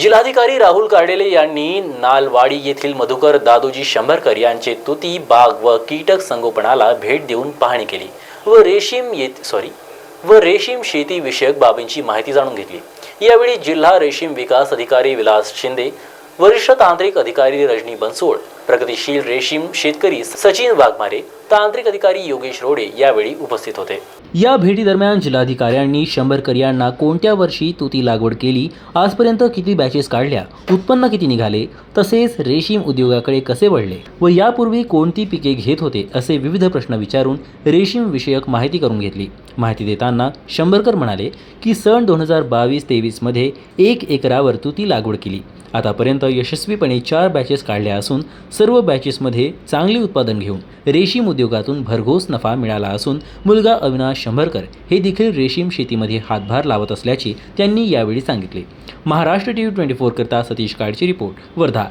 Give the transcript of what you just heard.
जिल्हाधिकारी राहुल कार्डेले यांनी नालवाडी येथील मधुकर दादोजी शंभरकर यांचे तुती बाग व कीटक संगोपनाला भेट देऊन पाहणी केली व रेशीम येत सॉरी व रेशीम शेती विषयक बाबींची माहिती जाणून घेतली. यावेळी जिल्हा रेशीम विकास अधिकारी विलास शिंदे वरिष्ठ तांत्रिक अधिकारी रजनी बनसोड प्रगतीशील रेशीम शेतकरी सचिन वाघमारे तांत्रिक अधिकारी योगेश रोडे यावेळी उपस्थित होते. या भेटीदरम्यान जिल्हाधिकाऱ्यांनी शंभरकर यांना कोणत्या वर्षी तुती लागवड केली आजपर्यंत किती बॅचेस काढल्या उत्पन्न किती निघाले तसेच रेशीम उद्योगाकडे कसे वळले व यापूर्वी कोणती पिके घेत होते असे विविध प्रश्न विचारून रेशीम विषयक माहिती करून घेतली. माहिती देताना शंभरकर म्हणाले की सन दोन हजार बावीस तेवीसमध्ये एक एकरावर तुती लागवड केली. आतापर्यंत यशस्वीपणे चार बॅचेस काढल्या असून सर्व बॅचेसमध्ये चांगले उत्पादन घेऊन रेशीम उद्योगातून भरघोस नफा मिळाला असून मुलगा अविनाश शंभरकर हे देखील रेशीम शेतीमध्ये हातभार लावत असल्याचे त्यांनी यावेळी सांगितले. Maharashtra T V twenty four करता सतीश काळची रिपोर्ट वर्धा.